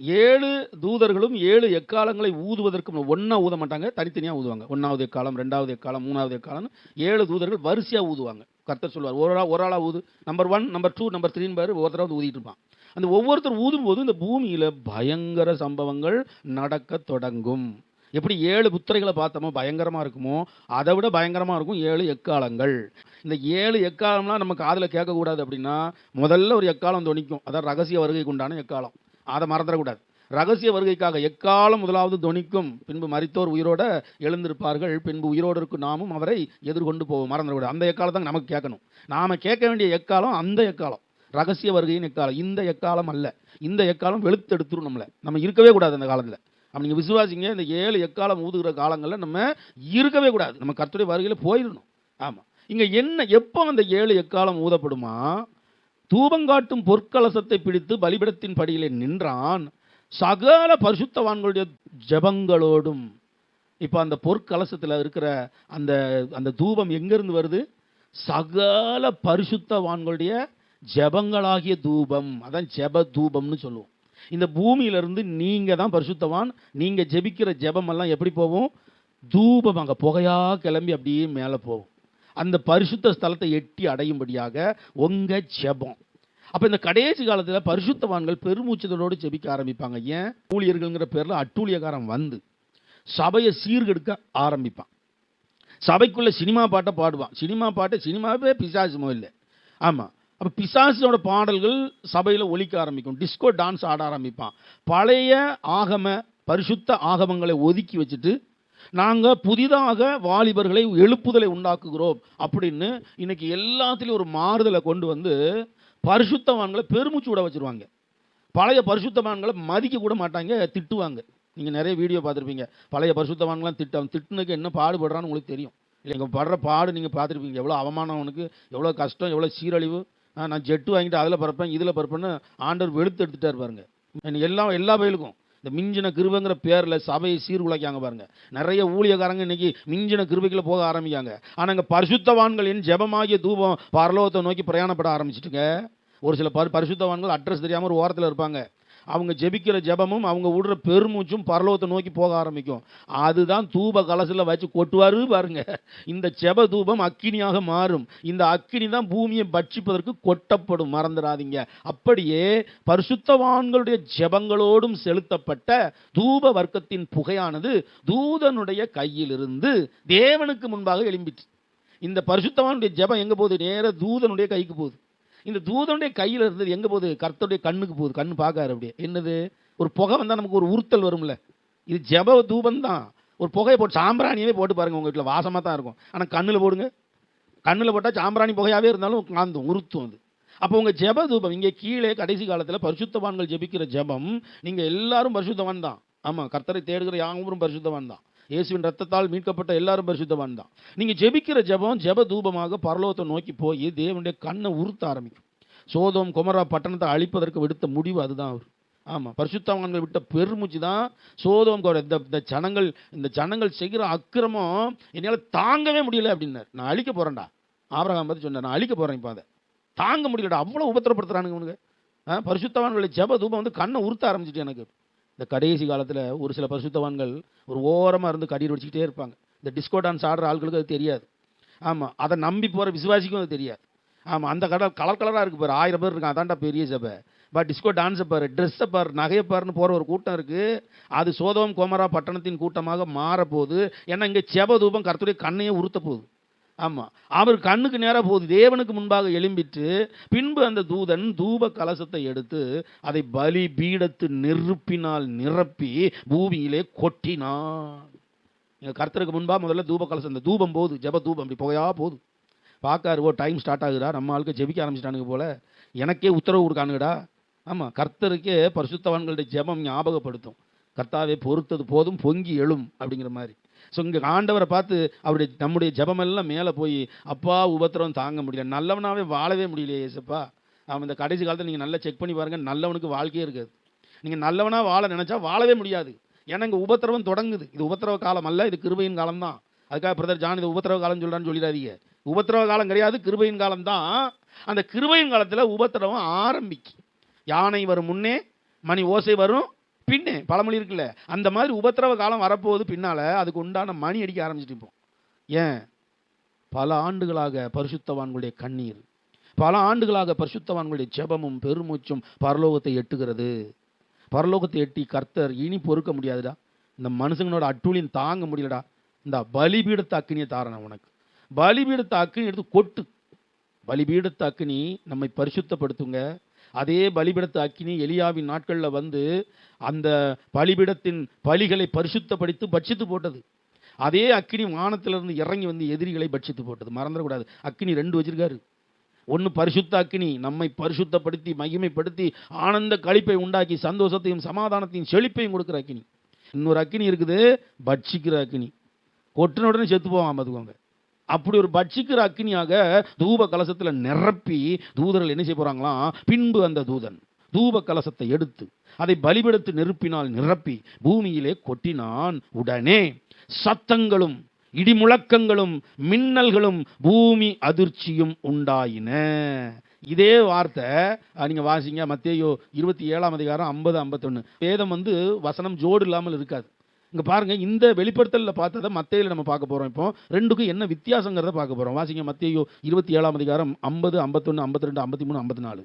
ஏழு தூதர்களும் ஏழு எக்காலங்களை ஊதுவதற்கு ஒன்றா ஊத மாட்டாங்க தனித்தனியாக ஊதுவாங்க. ஒன்றாவது எக்காலம் ரெண்டாவது எக்காலம் மூணாவது எக்காலம் ஏழு தூதர்கள் வரிசையாக ஊதுவாங்க. கர்த்தர் சொல்வார் ஒரு ஆளா ஒரு ஆளாக ஊது. Number one number two number த்ரீன்னு பாரு ஒருத்தராவது ஊதிட்டு இருப்பான். அந்த ஒவ்வொருத்தர் ஊதும்போது இந்த பூமியில் பயங்கர சம்பவங்கள் நடக்க தொடங்கும். எப்படி ஏழு புத்திரைகளை பார்த்தோமோ பயங்கரமாக இருக்குமோ அதை விட பயங்கரமாக இருக்கும் ஏழு எக்காலங்கள். இந்த ஏழு எக்காலம்லாம் நம்ம காதில் கேட்கக்கூடாது அப்படின்னா முதல்ல ஒரு எக்காலம் துணிக்கும் அதான் ரகசிய வருகைக்கு உண்டான எக்காலம். அதை மறந்துடக்கூடாது. ரகசிய வருகைக்காக எக்காலம் முதலாவது துணிக்கும் பின்பு மறித்தோர் உயிரோட எழுந்திருப்பார்கள் பின்பு உயிரோடு இருக்கும் நாமும் அவரை எதிர்கொண்டு போவோம். மறந்துடக்கூடாது. அந்த எக்காலத்தை நமக்கு கேட்கணும். நாம் கேட்க வேண்டிய எக்காலம் அந்த எக்காலம். ரகசிய வருகையின் எக்காலம். இந்த எக்காலம் அல்ல. இந்த எக்காலம் வெளுத்தெடுத்துரும் நம்மளை. நம்ம இருக்கவே கூடாது அந்த காலத்தில். அப்போ நீங்கள் விசுவாசிங்க இந்த ஏழு எக்காலம் ஊதுகிற காலங்களில் நம்ம இருக்கவே கூடாது. நம்ம கர்த்தருடைய வருகையில் போயிடணும். ஆமாம் இங்கே என்ன எப்போ அந்த ஏழு எக்காலம் ஊதப்படுமா? தூபங்காட்டும் பொற்கலசத்தை பிடித்து பலிபிடத்தின் படியிலே நின்றான். சகல பரிசுத்தவான்களுடைய ஜெபங்களோடும். இப்போ அந்த பொற்கலசத்தில் இருக்கிற அந்த அந்த தூபம் எங்கேருந்து வருது? சகல பரிசுத்தவான்களுடைய ஜெபங்களாகிய தூபம். அதான் ஜெப தூபம்னு சொல்லுவோம். இந்த பூமியிலிருந்து நீங்கள் தான் பரிசுத்தவான். நீங்கள் ஜெபிக்கிற ஜெபமெல்லாம் எப்படி போகும்? தூபம் அங்கே புகையாக கிளம்பி அப்படியே மேலே போகும். அந்த பரிசுத்த ஸ்தலத்தை எட்டி அடையும்படியாக உங்கள் ஜெபம். அப்போ இந்த கடைசி காலத்தில் பரிசுத்தவான்கள் பெருமூச்சதோடு ஜெபிக்க ஆரம்பிப்பாங்க. ஏன்? ஊழியர்கள்ங்கிற பேரில் அட்டூழியக்காரன் வந்து சபையை சீர்கெடுக்க ஆரம்பிப்பான். சபைக்குள்ளே சினிமா பாட்டை பாடுவான். சினிமா பாட்டு சினிமாவே பிசாசுமோ இல்லை. ஆமாம் அப்போ பிசாசோட பாடல்கள் சபையில் ஒழிக்க ஆரம்பிக்கும். டிஸ்கோ டான்ஸ் ஆட ஆரம்பிப்பான். பழைய ஆகம பரிசுத்த ஆகமங்களை ஒதுக்கி வச்சுட்டு நாங்கள் புதிதாக வாலிபர்களை எழுப்புதலை உண்டாக்குகிறோம் அப்படின்னு இன்னைக்கு எல்லாத்துலேயும் ஒரு மாறுதலை கொண்டு வந்து பரிசுத்தவான்களை பெருமூச்சு விட வச்சுருவாங்க. பழைய பரிசுத்தவான்களை மதிக்க கூட மாட்டாங்க திட்டுவாங்க. நீங்கள் நிறைய வீடியோ பார்த்துருப்பீங்க. பழைய பரிசுத்தவான்களாம் திட்டம் திட்டுனுக்கு என்ன பாடுபடுறான்னு உங்களுக்கு தெரியும். இல்லைங்க படுற பாடு நீங்கள் பார்த்துருப்பீங்க. எவ்வளோ அவமானம் அவனுக்கு எவ்வளோ கஷ்டம் எவ்வளோ சீரழிவு. நான் ஜெட்டு வாங்கிட்டு அதில் பறப்பேன் இதில் பறப்பேன்னு ஆண்டவர் வெளுத்து எடுத்துட்டார் பாருங்க. எல்லா எல்லா பயிலுக்கும். இந்த மிஞ்சின கிருபைங்கிற பேரில் சபையை சீர்குலைக்காங்க பாருங்க. நிறைய ஊழியக்காரங்க இன்னைக்கு மிஞ்சின கிருபைக்குள்ள போக ஆரம்பிக்காங்க. ஆனால் இங்கே பரிசுத்தவான்களின் ஜெபமாகிய தூபம் பரலோகத்தை நோக்கி பிரயாணப்பட ஆரம்பிச்சிட்டுங்க. ஒரு சில பரிசுத்தவான்கள் அட்ரஸ் தெரியாமல் ஒரு ஓரத்தில் இருப்பாங்க. அவங்க ஜெபிக்கிற ஜெபமும் அவங்க விடுற பெருமூச்சும் பரலோகத்தை நோக்கி போக ஆரம்பிக்கும். அதுதான் தூப கலசில் வச்சு கொட்டுவாரு பாருங்க. இந்த ஜெப தூபம் அக்கினியாக மாறும். இந்த அக்கினி தான் பூமியை பட்சிப்பதற்கு கொட்டப்படும். மறந்துடாதீங்க. அப்படியே பரிசுத்தவான்களுடைய ஜெபங்களோடும் செலுத்தப்பட்ட தூப வர்க்கத்தின் புகையானது தூதனுடைய கையிலிருந்து தேவனுக்கு முன்பாக எழும்பிச்சு. இந்த பரிசுத்தவானுடைய ஜெபம் எங்கே போகுது? நேர தூதனுடைய கைக்கு போகுது. இந்த தூதனுடைய கையில் இருந்தது எங்கே போகுது? கர்த்தருடைய கண்ணுக்கு போகுது. கண்ணு பார்க்காரு அப்படியே. என்னது? ஒரு புகை வந்தால் நமக்கு ஒரு உறுத்தல் வரும்ல. இது ஜெப தூபம் தான். ஒரு புகையை போட்டு சாம்பிராணியவே போட்டு பாருங்கள் உங்கள் வீட்டில். வாசமாக தான் இருக்கும். ஆனால் கண்ணில் போடுங்க. கண்ணில் போட்டால் சாம்பிராணி புகையாகவே இருந்தாலும் காந்தும் உறுத்தும் அது. அப்போ உங்கள் ஜெப தூபம் இங்கே கீழே கடைசி காலத்தில் பரிசுத்தவான்கள் ஜெபிக்கிற ஜெபம் நீங்கள் எல்லாரும் பரிசுத்தவான் தான். ஆமாம் கர்த்தரை தேடுகிற யாவரும் பரிசுத்தவான் தான். இயேசுவின் ரத்தத்தால் மீட்கப்பட்ட எல்லாரும் பரிசுத்தவான் தான் நீங்கள் ஜெபிக்கிற ஜெபம் ஜப தூபமாக பரலோகத்தை நோக்கி போய் தேவனுடைய கண்ணை உறுத்த ஆரம்பிக்கும். சோதம் குமரா பட்டணத்தை அழிப்பதற்கு விடுத்த முடிவு அதுதான் அவர். ஆமாம் பரிசுத்தவான்கள் விட்ட பெருமூச்சு தான் சோதம் கொ- இந்த இந்த ஜனங்கள் இந்த ஜனங்கள் செய்கிற அக்கிரமம் என்னால் தாங்கவே முடியல அப்படின்னார். நான் அழிக்க போகிறேன்டா ஆபரகம் பத்தி சொன்னார் நான் அழிக்க போகிறேன் இப்போ அதை. தாங்க முடியலடா அவ்வளோ உபத்திரப்படுத்துறானுங்க உனக்கு ஆ, பரிசுத்தவான்களுடைய தூபம் வந்து கண்ணை உறுத்த ஆரம்பிச்சிட்டு எனக்கு. இந்த கடைசி காலத்தில் ஒரு சில பரிசுத்தவான்கள் ஒரு ஓரமாக இருந்து கடியில் வச்சுக்கிட்டே இருப்பாங்க. இந்த டிஸ்கோ டான்ஸ் ஆடுற ஆட்களுக்கு அது தெரியாது. ஆமாம் அதை நம்பி போகிற விசுவாசிக்கும் அது தெரியாது. ஆமாம் அந்த கடை கலர் கலராக இருக்குது பாரு. ஆயிரம் பேர் இருக்கான் அதான்டா பெரிய சபை. பட் டிஸ்கோ டான்ஸை பாரு ட்ரெஸ்ஸை பாரு நகையை பாருன்னு போகிற ஒரு கூட்டம் இருக்குது அது சோதம் கோமரா பட்டணத்தின் கூட்டமாக மாறப்போகுது. ஏன்னா இங்கே செப தூபம் கருத்துடைய கண்ணையே உறுத்த போகுது. ஆமாம் அவர் கண்ணுக்கு நேராக போகுது. தேவனுக்கு முன்பாக எழும்பிட்டு பின்பு அந்த தூதன் தூப கலசத்தை எடுத்து அதை பலி பீடத்து நெருப்பினால் நிரப்பி பூமியிலே கொட்டினான். எங்கள் கர்த்தருக்கு முன்பாக முதல்ல தூப கலசம் இந்த தூபம் போகுது. ஜெப தூபம் அப்படி புகையா போகுது. பார்க்காரு ஓ டைம் ஸ்டார்ட் ஆகுதா நம்ம ஆளுக்கு ஜெபிக்க ஆரம்பிச்சிட்டானுங்க போல. எனக்கே உத்தரவு கொடுக்கானுங்கடா. ஆமாம் கர்த்தருக்கே பரிசுத்தவான்களுடைய ஜெபம் ஞாபகப்படுத்தும். கர்த்தாவே பொறுத்தது போதும் பொங்கி எழும் அப்படிங்கிற மாதிரி. ஸோ இங்கே ஆண்டவரை பார்த்து அவருடைய நம்முடைய ஜெபமெல்லாம் மேலே போய் அப்பா உபத்திரம் தாங்க முடியல. நல்லவனாவே வாழவே முடியலையே ஏசப்பா அவன் இந்த கடைசி காலத்தில் நீங்கள் நல்லா செக் பண்ணி பாருங்கள் நல்லவனுக்கு வாழ்க்கையே இருக்காது. நீங்கள் நல்லவனாக வாழ நினச்சா வாழவே முடியாது. ஏன்னா இங்கே உபத்திரவம் தொடங்குது. இது உபத்திரவ காலம் அல்ல இது கிருபையின் காலம் தான். அதுக்காக பிரதர் ஜான் இது உபத்திரவ காலம் சொல்கிறான்னு சொல்லிடாதீங்க. உபத்திரவ காலம் கிடையாது கிருபையின் காலம் தான். அந்த கிருபையின் காலத்தில் உபத்திரவம் ஆரம்பிக்கும். யானை வரும் முன்னே மணி ஓசை வரும் பின்னே பழமொழி இருக்குல்ல அந்த மாதிரி உபத்திரவ காலம் வரப்போகுது பின்னால் அதுக்கு உண்டான மணி அடிக்க ஆரம்பிச்சுட்டு இருப்போம் ஏன்? பல ஆண்டுகளாக பரிசுத்தவான்களுடைய கண்ணீர் பல ஆண்டுகளாக பரிசுத்தவான்களுடைய ஜெபமும் பெருமூச்சும் பரலோகத்தை எட்டுகிறது. பரலோகத்தை எட்டி கர்த்தர் இனி பொறுக்க முடியாதுடா. இந்த மனுஷங்களோட அட்டூழியம் தாங்க முடியலடா. இந்த பலிபீடத்து அக்கினியை தாரணம் உனக்கு. பலிபீடத்து அக்கினி எடுத்து கொட்டு. பலிபீடத்து அக்கினி நம்மை பரிசுத்தப்படுத்துங்க. அதே பலிபீடத்து அக்கினி எலியாவின் நாட்களில் வந்து அந்த பலிபீடத்தின் பலிகளை பரிசுத்தப்படுத்தி பட்சித்து போட்டது. அதே அக்கினி வானத்திலிருந்து இறங்கி வந்து எதிரிகளை பட்சித்து போட்டது. மறந்துடக்கூடாது. அக்கினி ரெண்டு வச்சிருக்காரு. ஒன்று பரிசுத்த அக்கினி நம்மை பரிசுத்தப்படுத்தி மகிமைப்படுத்தி ஆனந்த கழிப்பை உண்டாக்கி சந்தோஷத்தையும் சமாதானத்தையும் செழிப்பையும் கொடுக்குற அக்கினி. இன்னொரு அக்கினி இருக்குது பட்சிக்கிற அக்கினி. கொட்டின உடனே செத்து போவான் பார்த்துக்கோங்க அப்படி ஒரு பட்சிக்கிற அக்னியாக தூப கலசத்தில் நிரப்பி தூதர்கள் என்ன செய்ய போகிறாங்களாம் பின்பு அந்த தூதன் தூப கலசத்தை எடுத்து அதை பலிபெடுத்து நெருப்பினால் நிரப்பி பூமியிலே கொட்டினான் உடனே சத்தங்களும் இடிமுழக்கங்களும் மின்னல்களும் பூமி அதிர்ச்சியும் உண்டாயின. இதே வார்த்தை நீங்கள் நீங்க வாசிங்க மத்தேயோ இருபத்தி ஏழாம் அதிகாரம் ஐம்பது ஐம்பத்தொன்று வேதம் வந்து வசனம் ஜோடு இல்லாமல் இருக்காது. இங்கே பாருங்க இந்த வெளிப்படுத்தலில் பார்த்ததை மத்தையில் நம்ம பார்க்க போகிறோம் இப்போ. ரெண்டுக்கும் என்ன வித்தியாசங்கிறத பார்க்க போகிறோம் வாசிங்க மத்தியோ இருபத்தி ஏழாம் அதிகாரம் ஐம்பது ஐம்பத்தொன்று ஐம்பத்தி ரெண்டு ஐம்பத்தி மூணு ஐம்பத்தி நாலு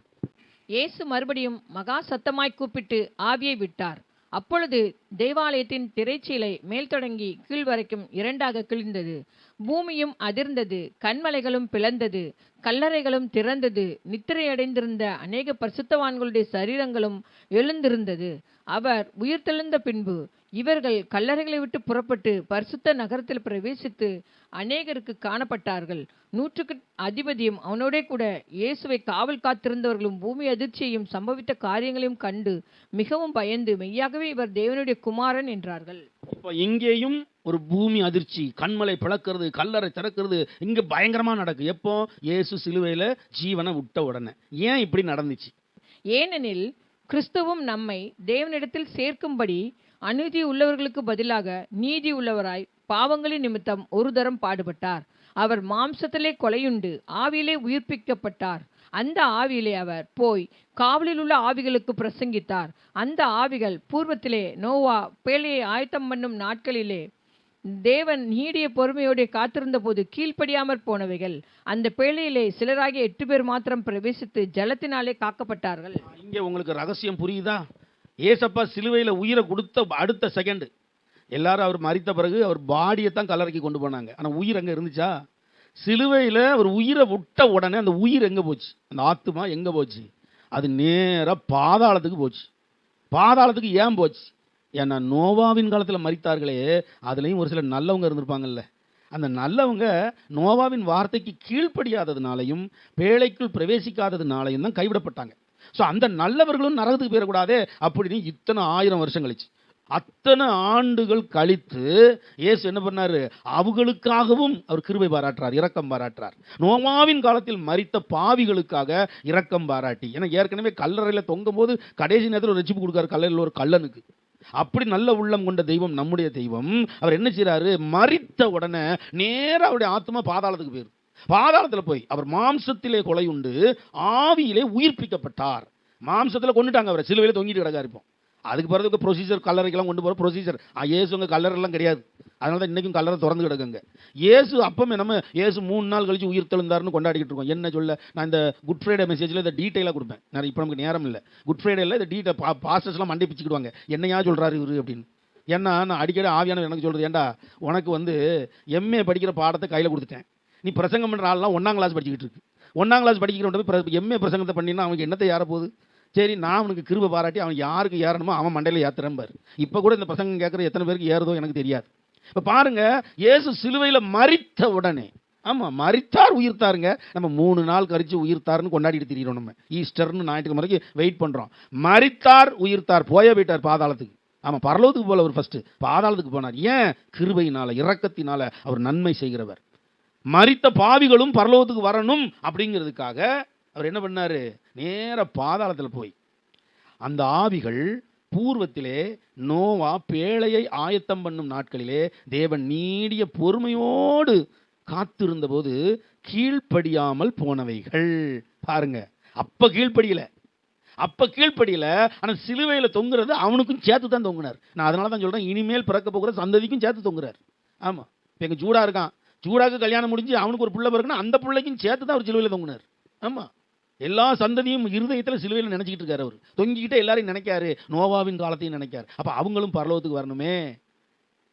இயேசு மறுபடியும் மகா சத்தமாய் கூப்பிட்டு ஆவியை விட்டார். அப்பொழுது தேவாலயத்தின் திரைச்சீலை மேல் தொடங்கி கீழ் வரைக்கும் இரண்டாக கிழிந்தது. பூமியும் அதிர்ந்தது கண்மலைகளும் பிளந்தது கல்லறைகளும் திறந்தது நித்திரையடைந்திருந்த அநேக பரிசுத்தவான்களுடைய சரீரங்களும் எழுந்திருந்தது. அவர் உயிர்த்தெழுந்த பின்பு இவர்கள் கல்லறைகளை விட்டு புறப்பட்டு பரிசுத்த நகரத்தில் பிரவேசித்து அநேகருக்கு காணப்பட்டார்கள். நூற்றுக்கு அதிபதியும் அவனோடே கூட இயேசுவை காவல் காத்திருந்தவர்களும் பூமி அதிர்ச்சியையும் சம்பவித்த காரியங்களையும் கண்டு மிகவும் பயந்து மெய்யாகவே இவர் தேவனுடைய குமாரன் என்றார்கள். இப்போ இங்கேயும் ஒரு பூமி அதிர்ச்சி கண்மலை பிளக்கிறது கல்லறை திறக்கிறது இங்க பயங்கரமா நடக்கு. எப்போ? இயேசு சிலுவையில ஜீவனை விட்ட உடனே. ஏன் இப்படி நடந்துச்சு? ஏனெனில் கிறிஸ்துவும் நம்மை தேவனிடத்தில் சேர்க்கும்படி அநீதி உள்ளவர்களுக்கு பதிலாக நீதி உள்ளவராய் பாவங்களின் நிமித்தம் ஒரு தரம் பாடுபட்டார். அவர் மாம்சத்திலே கொலையுண்டு ஆவியிலே உயிர்ப்பிக்கப்பட்டார். அந்த ஆவியிலே அவர் போய் காவலில் உள்ள ஆவிகளுக்கு பிரசங்கித்தார். அந்த ஆவிகள் பூர்வத்திலே நோவா பேழையை ஆயத்தம் பண்ணும் நாட்களிலே தேவன் நீடிய பொறுமையோடு காத்திருந்த போது கீழ்ப்படியாமற் போனவைகள். அந்த பேழையிலே சிலராகிய எட்டு பேர் மாத்திரம் பிரவேசித்து ஜலத்தினாலே காக்கப்பட்டார்கள். இங்கே உங்களுக்கு ரகசியம் புரியுதா? ஏசப்பா சிலுவையில் உயிரை கொடுத்த அடுத்த செகண்டு எல்லாரும் அவர் மறித்த பிறகு அவர் பாடியை தான் கல்லறைக்கு கொண்டு போனாங்க. ஆனால் உயிர் அங்கே இருந்துச்சா? சிலுவையில் அவர் உயிரை விட்ட உடனே அந்த உயிர் எங்கே போச்சு? அந்த ஆத்துமா எங்கே போச்சு? அது நேராக பாதாளத்துக்கு போச்சு. பாதாளத்துக்கு ஏன் போச்சு? ஏன்னா நோவாவின் காலத்தில் மறித்தார்களே அதுலேயும் ஒரு சில நல்லவங்க இருந்திருப்பாங்கல்ல. அந்த நல்லவங்க நோவாவின் வார்த்தைக்கு கீழ்ப்படியாததுனாலையும் பேழைக்குள் பிரவேசிக்காததுனாலையும் தான் கைவிடப்பட்டாங்க. ஸோ அந்த நல்லவர்களும் நரகத்துக்கு போயிடக்கூடாது. அப்படின்னு இத்தனை ஆயிரம் வருஷம் கழிச்சு அத்தனை ஆண்டுகள் கழித்து இயேசு என்ன பண்ணாரு? அவங்களுக்காகவும் அவர் கிருபை பாராட்டுறார் இரக்கம் பாராட்டுறார். நோமாவின் காலத்தில் மறித்த பாவிகளுக்காக இரக்கம் பாராட்டி ஏன்னா ஏற்கனவே கல்லறையில் தொங்கும் போது கடைசி நேரத்தில் ஒரு ரசிப்பு கொடுக்காரு கல்லறையில் ஒரு கல்லனுக்கு அப்படி நல்ல உள்ளம் கொண்ட தெய்வம் நம்முடைய தெய்வம். அவர் என்ன செய்கிறாரு மறித்த உடனே நேரா அவருடைய ஆத்மா பாதாளத்துக்கு போயிரு பாதாளத்தில் போய் அவர் மாம்சத்திலே கொலை உண்டு ஆவியிலே உயிர்ப்பிக்கப்பட்டார். மாம்சத்தில் கொண்டுட்டாங்க அவரை. சிலுவையில் தொங்கிட்டு கிடக்காரு இப்போ. அதுக்கு பிறகு ப்ரொசீஜர் கல்லறைக்கெல்லாம் கொண்டு போகிற ப்ரொசீஜர் இயேசுங்க கல்லறைலாம் கிடையாது. அதனால தான் இன்றைக்கும் கல்லறை திறந்து கிடக்குங்க இயேசு அப்பமே நம்ம ஏசு மூணு நாள் கழிச்சு உயிர் தெழுந்தாருன்னு கொண்டாடிக்கிட்டு இருக்கோம். என்ன சொல்ல? நான் இந்த குட் ஃப்ரைடே மெசேஜில் இதை டீட்டெயிலாக கொடுப்பேன். நான் இப்போ நமக்கு நேரம் இல்லை. குட் ஃப்ரைடேல இந்த டீட்டெயில் பா பாஸ்டர்ஸ்லாம் மண்டை பிச்சுக்கிடுவாங்க என்னையா சொல்கிறாரு இவரு அப்படின்னு. ஏன்னா நான் அடிக்கடி ஆவியான எனக்கு சொல்கிறது ஏன்டா உனக்கு வந்து எம்ஏ படிக்கிற பாடத்தை கையில் கொடுத்துட்டேன். நீ பிரசங்கம் பண்ணுற ஆள்லாம் ஒன்றாம் கிளாஸ் படிச்சுக்கிட்டு இருக்கு. ஒன்றாம் கிளாஸ் படிக்கிறவன் போய் எம்ஏ பிரசங்கத்தை பண்ணினா அவனுக்கு என்னத்தை ஏற போகுது? சரி நான் அவனுக்கு கிருபை பாராட்டி அவன் யாருக்கு ஏறணுமோ அவன் மண்டையில் ஏத்துறேன் இப்போ கூட இந்த பிரசங்கம் கேட்குற எத்தனை பேருக்கு ஏறுதோ எனக்கு தெரியாது. இப்போ பாருங்க இயேசு சிலுவையில் மறித்த உடனே ஆமாம் மறித்தார் உயிர்த்தாருங்க. நம்ம மூணு நாள் கழித்து உயிர்த்தாருன்னு கொண்டாடிட்டு திரியிறோம் நம்ம. ஈஸ்டர்னு ஞாயிற்றுக்கிழமை வெயிட் பண்ணுறோம் மறித்தார் உயிர்த்தார் போய போயிட்டார் பாதாளத்துக்கு. ஆமாம் பரலோகத்துக்கு போல அவர் ஃபஸ்ட்டு பாதாளத்துக்கு போனார். ஏன்? கிருபையினால் இறக்கத்தினால் அவர் நன்மை செய்கிறவர். மறித்த பாவிகளும் பரலோகத்துக்கு வரணும் அப்படிங்கிறதுக்காக அவர் என்ன பண்ணார்? நேர பாதாளத்தில் போய் அந்த ஆவிகள் பூர்வத்திலே நோவா பேழையை ஆயத்தம் பண்ணும் நாட்களிலே தேவன் நீடிய பொறுமையோடு காத்திருந்தபோது கீழ்ப்படியாமல் போனவைகள். பாருங்க. அப்ப கீழ்ப்படியில. அப்ப கீழ்ப்படியில. ஆனால் சிலுவையில் தொங்குறது அவனுக்கும் சேர்த்து தான் தொங்குனார். நான் அதனால தான் சொல்றேன் இனிமேல் பிறக்க போகிற சந்ததிக்கும் சேர்த்து தொங்குறார். ஆமாம் இப்ப சூடாக இருக்கான். சூடாக கல்யாணம் முடிஞ்சு அவனுக்கு ஒரு பிள்ளை பிறகுனா அந்த பிள்ளைக்கும் சேர்த்து தான் அவர் சிலுவையில் தொங்கினார். ஆமா. எல்லா சந்ததியும் இருதயத்தில் சிலுவையில் நினச்சிக்கிட்டு இருக்காரு அவர். தொங்கிக்கிட்டே எல்லாரையும் நினைக்காரு. நோவாவின் காலத்தையும் நினைக்காரு. அப்போ அவங்களும் பரலோகத்துக்கு வரணுமே.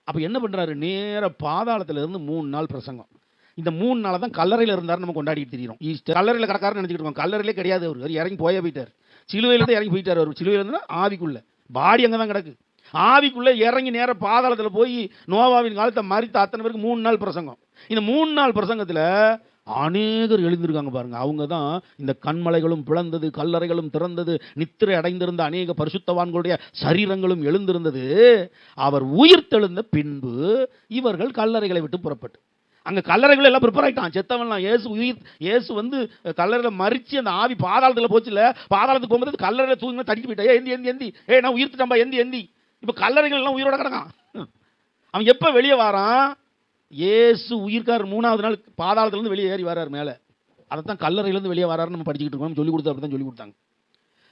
அப்போ என்ன பண்ணுறாரு நேர பாதாளத்துல இருந்து மூணு நாள் பிரசங்கம். இந்த மூணு நாள் தான் கல்லறையில் இருந்தார் நம்ம கொண்டாடிட்டு தெரியும் ஈஸ்டர். கல்லறையில் கிடக்காருன்னு நினச்சிக்கிட்டு இருக்கோம். கல்லறையிலே கிடையாது அவர். அவர் இறங்கி போயே போயிட்டார். சிலுவையில தான் இறங்கி போயிட்டார் அவர். சிலுவையில ஆவிக்குள்ளே. பாடி அங்கே தான் கிடக்கு. ஆவிக்குள்ளே இறங்கி நேர பாதாளத்தில் போய் நோவாவின் காலத்தை மறித்த அத்தனை பேருக்கு மூணு நாள் பிரசங்கம். இந்த மூணு நாள் பிரசங்கத்தில் அநேகர் எழுந்திருக்காங்க பாருங்க. அவங்க தான் இந்த கண்மலைகளும் பிளந்தது கல்லறைகளும் திறந்தது நித்திரை அடைந்திருந்த அநேக பரிசுத்தவான்களுடைய சரீரங்களும் எழுந்திருந்தது. அவர் உயிர் தெழுந்த பின்பு இவர்கள் கல்லறைகளை விட்டு புறப்பட்டு. அங்கே கல்லறைகள் எல்லாம் ப்ரிப்பேர் ஆயிட்டான். செத்தவன்லாம் ஏசு உயிர் ஏசு வந்து கல்லறையில் மறித்து அந்த ஆவி பாதாளத்தில் போச்சு இல்லை பாதாளத்துக்கு போகும்போது கல்லறையில் தூங்கினா தடிக்க போயிட்டா. ஏ எந்தி எந்தி எந்தி ஏ நான் உயிர்த்துட்டம்பா எந்தி எந்தி இப்போ கல்லறைகள் எல்லாம் உயிரோட கிடக்கான். அவன் எப்போ வெளியே வாரான்? இயேசு உயிர்க்கார் மூணாவது நாள் பாதாளத்துலேருந்து வெளியே ஏறி வர்றார் மேலே. அதைத்தான் கல்லறையிலேருந்து வெளியே வராருன்னு நம்ம படிச்சுக்கிட்டு இருக்கோம். சொல்லி கொடுத்து அப்படி தான் சொல்லி கொடுத்தாங்க.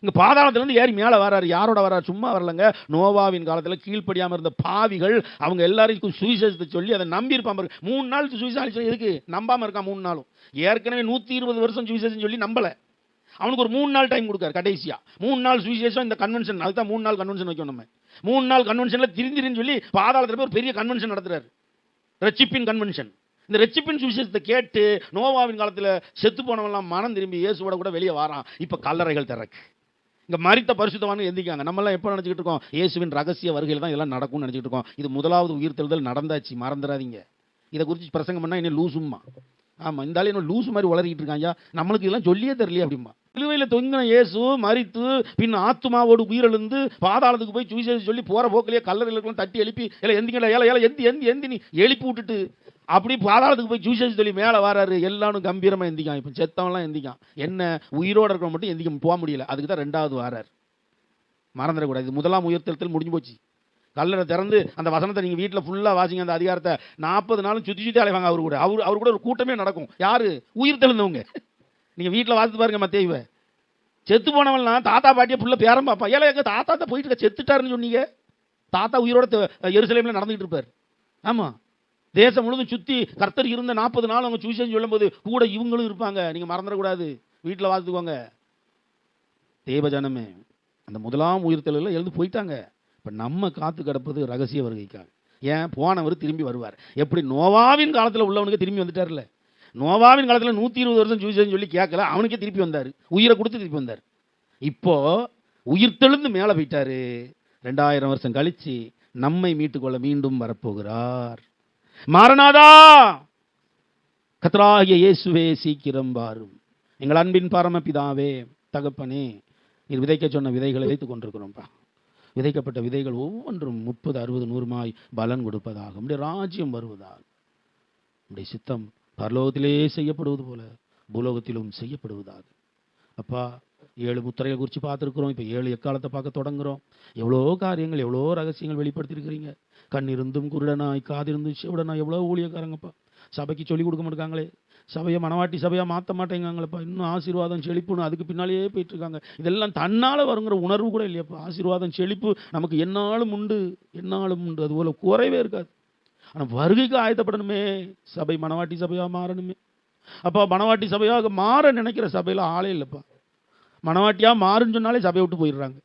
இங்கே பாதாளத்துலேருந்து ஏறி மேலே வராரு யாரோட வராரு சும்மா வரலங்க. நோவாவின் காலத்தில் கீழ்ப்படியாமல் இருந்த பாவிகள் அவங்க எல்லாருக்கும் சுவிசேஷத்தை சொல்லி அதை நம்பி மூணு நாள் சுவிசேஷம் இருக்கு நம்பாமல் இருக்கான் மூணு நாளும். ஏற்கனவே நூற்றி இருபது வருஷம் சுவிசேஷம் சொல்லி நம்பலை. அவனுக்கு ஒரு மூணு நாள் டைம் கொடுக்காரு கடைசியாக மூணு நாள் சுவிசேஷம் இந்த கன்வென்ஷன் அதுதான் மூணு நாள் கன்வென்ஷன் வைக்கணும் நம்ம. மூணு நாள் கன்வென்ஷனில் திரிந்திரின்னு சொல்லி பாதாளத்தில் போய் ஒரு பெரிய கன்வென்ஷன் நடத்துறாரு. ரச்சிப்பின் கன்வென்ஷன் இந்த ரெச்சிப்பின் சுவிசேஷத்தை கேட்டு நோவாவின் காலத்தில் செத்து போனவன்லாம் மனம் திரும்பி இயேசுவோட கூட வெளியே வாரான். இப்போ கல்லறைகள் திறக்கு. இங்கே மறித்த பரிசுத்தவானு எந்திக்காங்க நம்மலாம் எப்போ நினச்சிக்கிட்டு இருக்கோம்? இயேசுவின் ரகசிய வருகையில் தான் இதெல்லாம் நடக்கும்னு நினச்சிக்கிட்டு இருக்கோம். இது முதலாவது உயிர்த்தெழுதல் நடந்தாச்சு. மறந்துடாதீங்க. இதை குறித்து பிரசங்கம் பண்ணால் என்ன லூசும்மா. ஆமாம் இந்த இன்னும் என்ன லூசு மாதிரி வளர்கிட்டு இருக்காங்க நம்மளுக்கு இதெல்லாம் சொல்லியே தெரியலையே அப்படிமா சிலுவையில் தொங்கின இயேசு மறித்து பின் ஆத்துமாவோடு உயிரெழுந்து பாதாளத்துக்கு போய் சுவிசேஷம் சொல்லி போகிற போக்கிலேயே கல்லறையில் இருக்கலாம் தட்டி எழுப்பி இல்லை எந்திங்களா ஏல ஏல எந்தி எந்தி எந்தி நீ எழுப்பி விட்டுட்டு அப்படி பாதாளத்துக்கு போய் சுவிசேஷம் சொல்லி மேலே வராரு. எல்லாரும் கம்பீரமாக எந்திக்கான் இப்போ செத்தவன்லாம் எந்திக்கான். என்ன? உயிரோட இருக்கிற மட்டும் எந்திக்க போக முடியல. அதுக்கு தான் ரெண்டாவது வாரார். மறந்துடக்கூடாது. முதலாம் உயிர்த்தெழுத்தல் முடிஞ்சு போச்சு. கல்லறை திறந்து அந்த வசனத்தை நீங்கள் வீட்டில் ஃபுல்லாக வாசிங்க அந்த அதிகாரத்தை. நாற்பது நாளும் சுற்றி சுற்றி அலைவாங்க அவர் கூட. அவர் அவர் கூட ஒரு கூட்டமே நடக்கும். யார்? உயிர் தெழுந்தவங்க நீங்கள் வீட்டில் வாசித்து பாருங்க மத்தேய்வ செத்து போனவன்லாம் தாத்தா பாட்டியை புள்ள பேரம் பார்ப்பான் ஏழை எங்கள் தாத்தா தான் போயிட்டு இருக்க செத்துட்டாருன்னு சொன்னீங்க. தாத்தா உயிரோட எருசலேமில் நடந்துகிட்டு இருப்பார். ஆமாம் தேசம் முழுதும் சுற்றி கர்த்தர் இருந்த நாற்பது நாள் அவங்க சூசன் சொல்லும்போது கூட இவங்களும் இருப்பாங்க. நீங்கள் மறந்துடக்கூடாது. வீட்டில் வாசித்துக்கோங்க. தேவஜனமே அந்த முதலாம் உயிர்த்தலில் எழுந்து போயிட்டாங்க. இப்போ நம்ம காத்து கிடப்பது ரகசிய வருகைக்காக. ஏன்? போனவர் திரும்பி வருவார். எப்படி? நோவாவின் காலத்தில் உள்ளவனுக்கு திரும்பி வந்துட்டார்ல நோவாவின் காலத்தில் நூற்றி இருபது வருஷம் சூசேன்னு சொல்லி கேட்கல அவனுக்கே திருப்பி வந்தார். உயிரை கொடுத்து திருப்பி வந்தார். இப்போ உயிர்த்தெழுந்து மேலே போயிட்டாரு. ரெண்டாயிரம் வருஷம் கழிச்சு நம்மை மீட்டுக்கொள்ள மீண்டும் வரப்போகிறார். மாரநாதா கத்ராகிய இயேசுவே சீக்கிரம் வாரும். எங்கள் அன்பின் பரமபிதாவே தகப்பனே நீர் விதைக்க சொன்ன விதைகளை விதைத்துக் கொண்டிருக்கிறோம்ப்பா விதைக்கப்பட்ட விதைகள் ஒவ்வொன்றும் முப்பது அறுபது நூறுமாய் பலன் கொடுப்பதாக உடைய ராஜ்யம் வருவதாக உடைய சித்தம் பரலோகத்திலே செய்யப்படுவது போல பூலோகத்திலும் செய்யப்படுவதாக. அப்பா ஏழு முத்திரையை குறித்து பார்த்துருக்குறோம். இப்போ ஏழு எக்காலத்தை பார்க்க தொடங்குறோம். எவ்வளோ காரியங்கள் எவ்வளோ ரகசியங்கள் வெளிப்படுத்தியிருக்கிறீங்க. கண் இருந்தும் குருடனாய் காதிருந்தும் செவிடனாய் எவ்வளோ ஊழியக்காரங்கப்பா. சபைக்கு சொல்லி கொடுக்க மாட்டாங்களே சபையை மனவாட்டி சபையாக மாற்ற மாட்டேங்காங்களப்பா. இன்னும் ஆசீர்வாதம் செழிப்புன்னு அதுக்கு பின்னாலேயே போயிட்டு இருக்காங்க இதெல்லாம் தன்னால் வருங்கிற உணர்வு கூட இல்லையாப்பா. ஆசீர்வாதம் செழிப்பு நமக்கு என்னாலும் உண்டு. என்னாலும் உண்டு. அதுபோல் குறைவே இருக்காது. ஆனால் வருகைக்கு ஆயத்தப்படணுமே. சபை மணவாட்டி சபையாக மாறணுமே. அப்போ மணவாட்டி சபையாக மாற நினைக்கிற சபையில் ஆளே இல்லைப்பா. மணவாட்டியாக மாறுன்னு சொன்னாலே சபையை விட்டு போயிடுறாங்க.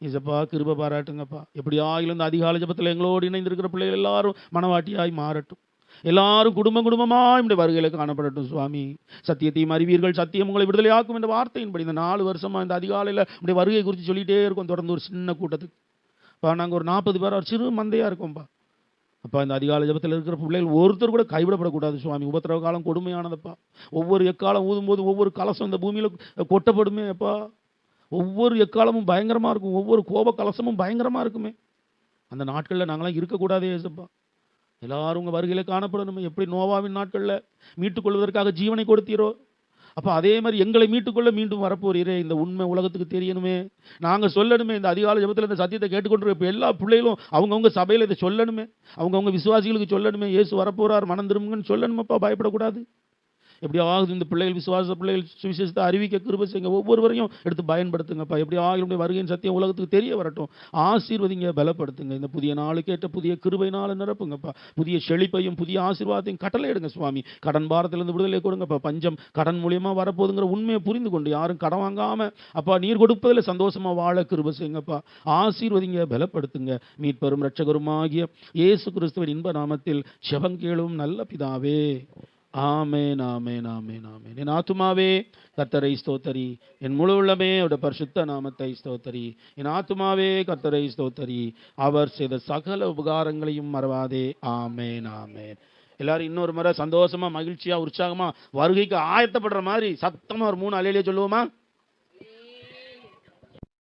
இசப்பா கிருப பாராட்டுங்கப்பா. எப்படி ஆகிலும் அதிகால ஜபத்தில் எங்களோடு இணைந்திருக்கிற பிள்ளைகள் எல்லாரும் மனவாட்டியாய் மாறட்டும். எல்லாரும் குடும்ப குடும்பமாக இப்படி வருகையில் காணப்படட்டும் சுவாமி. சத்தியத்தையும் அறிவீர்கள் சத்தியம் உங்களை விடுதலையாக்கும் என்ற வார்த்தையின்படி இந்த நாலு வருஷமாக இந்த அதிகாலையில் இப்படி வருகை குறித்து சொல்லிகிட்டே இருக்கும் தொடர்ந்து ஒரு சின்ன கூட்டத்துக்கு. அப்பா நாங்கள் ஒரு நாற்பது பேர் ஒரு சிறு மந்தையாக இருக்கோம்ப்பா அப்பா இந்த அதிகால ஜபத்தில் இருக்கிற பிள்ளைகள் ஒருத்தர் கூட கைவிடப்படக்கூடாது சுவாமி. உபத்திரவ காலம் கொடுமையானதப்பா. ஒவ்வொரு எக்காலம் ஊதும்போது ஒவ்வொரு கலசம் இந்த பூமியில் கொட்டப்படுமே அப்பா. ஒவ்வொரு எக்காலமும் பயங்கரமாக இருக்கும். ஒவ்வொரு கோப கலசமும் பயங்கரமாக இருக்குமே. அந்த நாட்களில் நாங்களாம் இருக்கக்கூடாதே ஏசப்பா. எல்லாரும் உங்கள் வருகையில் காணப்படணுமே. எப்படி நோவாவின் நாட்களில் மீட்டுக்கொள்வதற்காக ஜீவனை கொடுத்தீரோ? அப்போ அதே மாதிரி எங்களை மீட்டுக்கொள்ள மீண்டும் வரப்போறீரே. இந்த உண்மை உலகத்துக்கு தெரியணுமே. நாங்கள் சொல்லணுமே இந்த அதிகால ஜபத்தில் இந்த சத்தியத்தை கேட்டுக்கொண்டு இப்போ எல்லா பிள்ளைகளும் அவங்கவுங்க சபையில் இதை சொல்லணுமே. அவங்கவுங்க விசுவாசிகளுக்கு சொல்லணுமே. இயேசு வரப்போறார் மனம் திரும்புங்கன்னு சொல்லணுமப்பா பயப்படக்கூடாது. எப்படியாவது ஆகுது இந்த பிள்ளைகள் விசுவாச பிள்ளைகள் சுவிசேஷத்தை அறிவிக்க கிருப செய்யுங்க. ஒவ்வொருவரையும் எடுத்து பயன்படுத்துங்கப்பா. எப்படி ஆகிய வருகையின் சத்தியம் உலகத்துக்கு தெரிய வரட்டும். ஆசீர்வதிங்க பலப்படுத்துங்க. இந்த புதிய நாளுக்கு ஏற்ற புதிய கிருபைனால நிரப்புங்கப்பா. புதிய செழிப்பையும் புதிய ஆசீர்வாதத்தையும் கட்டளை எடுங்க சுவாமி. கடன் பாரத்திலிருந்து விடுதலை கொடுங்கப்பா. பஞ்சம் கடன் மூலியமா வரப்போகுதுங்கிற உண்மையை புரிந்து கொண்டு யாரும் கடன் வாங்காம அப்பா நீர் கொடுப்பதில் சந்தோஷமா வாழ கிருப செய்யுங்கப்பா. ஆசீர்வதிங்க பலப்படுத்துங்க. மீட்பெரும் ரட்சகருமாகிய இயேசு கிறிஸ்துவின் இன்ப நாமத்தில் செவங்கேளும் நல்ல பிதாவே. ஆமேன் ஆமேன் ஆமேன் ஆமேன். என் ஆத்துமாவே கர்த்தரை ஸ்தோத்தரி. என் முழு உள்ளமே அவருடைய பரிசுத்த நாமத்தை ஸ்தோத்தரி. என் ஆத்துமாவே கர்த்தரை ஸ்தோத்தரி. அவர் செய்த சகல உபகாரங்களையும் மறவாதே. ஆமேன் ஆமேன். எல்லாரும் இன்னொரு முறை சந்தோஷமா மகிழ்ச்சியா உற்சாகமா வருகைக்கு ஆயத்தப்படுற மாதிரி சத்தமா ஒரு மூணு அலையிலே சொல்லுவோமா?